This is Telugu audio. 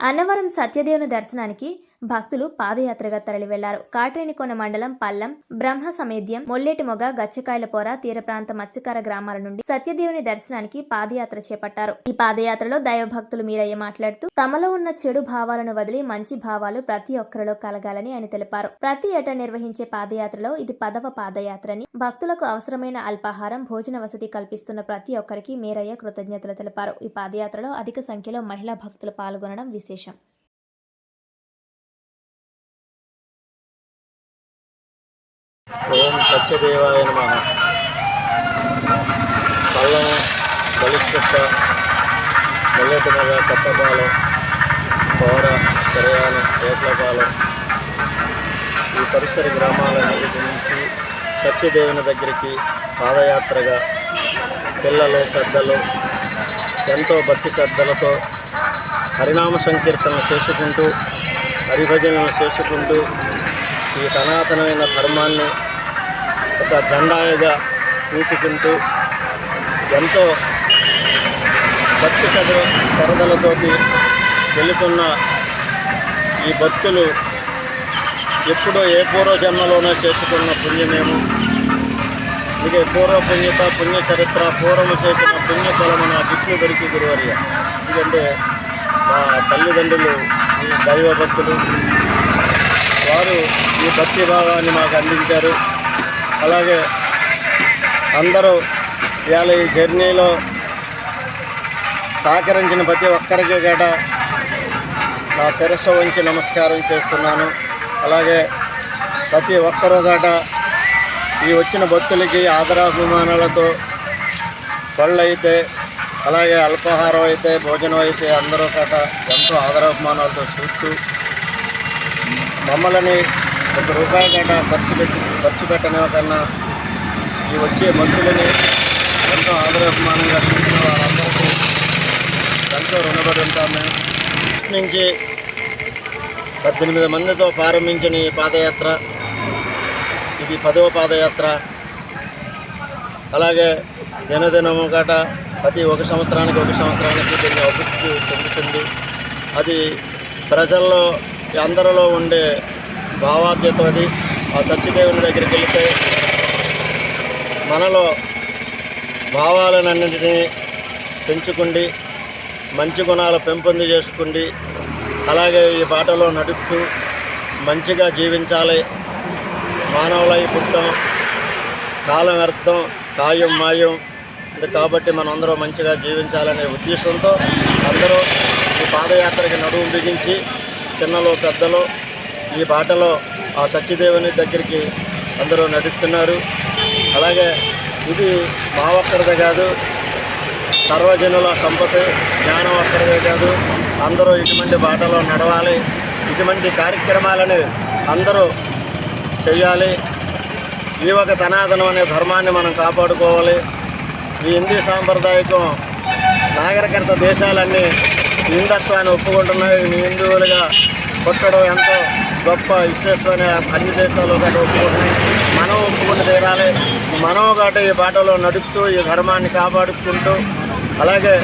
అన్నవరం సత్యదేవుని దర్శనానికి భక్తులు పాదయాత్రగా తరలి వెళ్ళారు కాట్రేనికోన మండలం పల్లం బ్రహ్మ సమేద్యం మొల్లేటిమొగ గచ్చకాయలపోర తీర ప్రాంత మత్స్యకార గ్రామాల నుండి సత్యదేవుని దర్శనానికి పాదయాత్ర చేపట్టారు. ఈ పాదయాత్రలో దైవ భక్తులు మీరయ్య మాట్లాడుతూ తమలో ఉన్న చెడు భావాలను వదిలి మంచి భావాలు ప్రతి ఒక్కరిలో కలగాలని ఆయన తెలిపారు. ప్రతి ఏటా నిర్వహించే పాదయాత్రలో ఇది పదవ పాదయాత్రని భక్తులకు అవసరమైన అల్పాహారం భోజన వసతి కల్పిస్తున్న ప్రతి ఒక్కరికి మీరయ్య కృతజ్ఞతలు తెలిపారు. ఈ పాదయాత్రలో అధిక సంఖ్యలో మహిళా భక్తులు పాల్గొనడం విశేషం. ఓం సత్యదేవాయ నమ. పల్లం బలిష్ట మల్లెటమగ కొత్తపాలెం కోర పెరయానం ఏట్లపాలెం. ఈ పరిసర గ్రామాలన్నిటి నుంచి సత్యదేవుని దగ్గరికి పాదయాత్రగా పిల్లలు పెద్దలు ఎంతో భక్తి శ్రద్ధలతో హరినామ సంకీర్తనలు చేసుకుంటూ హరిభజనలు చేసుకుంటూ ఈ సనాతనమైన ధర్మాన్ని ఒక జెండాగా చూపుకుంటూ ఎంతో భక్తి చదువు సరదలతోటి వెళుతున్న ఈ భక్తులు ఎప్పుడో ఏ పూర్వ జన్మలోనో చేసుకున్న పుణ్యమేమో. ఇక పూర్వ పుణ్యత పుణ్య చరిత్ర పూర్వము చేసిన పుణ్య ఫలమున గిట్లు దొరికి గురువర్య. ఎందుకంటే మా తల్లిదండ్రులు దైవ భక్తులు వారు ఈ భక్తి భావాన్ని మాకు అందించారు. అలాగే అందరూ ఇవాళ ఈ జర్నీలో సహకరించిన ప్రతి ఒక్కరికి గట నా శిరస్సు ఉంచి నమస్కారం చేస్తున్నాను. అలాగే ప్రతి ఒక్కరూ గట ఈ వచ్చిన భక్తులకి ఆదరాభిమానాలతో పళ్ళు అయితే అలాగే అల్పాహారం అయితే భోజనం అయితే అందరూ గట ఎంతో ఆదరాభిమానాలతో చూస్తూ మమ్మల్ని ఒక రూపాయి కన్నా ఖర్చు పెట్టి ఖర్చు కన్నా ఈ వచ్చే మంత్రులని ఎంతో ఆదరాభిమానంగా చూసిన వారందరికీ ఎంతో రుణపడి ఉంటాం మేము నుంచి పద్దెనిమిది మందితో ప్రారంభించిన ఈ పాదయాత్ర ఇది పదవ పాదయాత్ర. అలాగే దినదినము గట ప్రతి ఒక సంవత్సరానికి ఒక సంవత్సరానికి దీన్ని అభివృద్ధి చెందుతుంది. అది ప్రజల్లో అందరిలో ఉండే భావాద్యత అది ఆ సత్యదేవుని దగ్గరికి వెళితే మనలో భావాలన్నింటినీ పెంచుకుండి మంచి గుణాలు పెంపొంది చేసుకుండి అలాగే ఈ బాటలో నడుపుతూ మంచిగా జీవించాలి. మానవులై పుట్టం కాలం అర్థం కాయం మాయం కాబట్టి మనందరూ మంచిగా జీవించాలనే ఉద్దేశంతో అందరూ ఈ పాదయాత్రకి నడుము బిగించి చిన్నలు పెద్దలు ఈ బాటలో ఆ సత్యదేవుని దగ్గరికి అందరూ నడుస్తున్నారు అలాగే ఇది మా ఒక్కరిదే కాదు సర్వజనుల సంపద జ్ఞానం ఒక్కరిదే కాదు అందరూ ఇటువంటి బాటలో నడవాలి ఇటువంటి కార్యక్రమాలని అందరూ చేయాలి ఈ ఒక తనాదనం అనే ధర్మాన్ని మనం కాపాడుకోవాలి. ఈ హిందీ సాంప్రదాయకం నాగరికత దేశాలన్నీ హిందత్వాన్ని ఒప్పుకుంటున్నాయి. హిందువులుగా పుట్టడం ఎంతో గొప్ప విశేషమైన అన్ని దేశాలు గట్ట ఒప్పుకుంటున్నాయి. మనం ఒప్పుకుంటూ తీరాలి. మనం గట్ట ఈ బాటలో నడుపుతూ ఈ ధర్మాన్ని కాపాడుకుంటూ అలాగే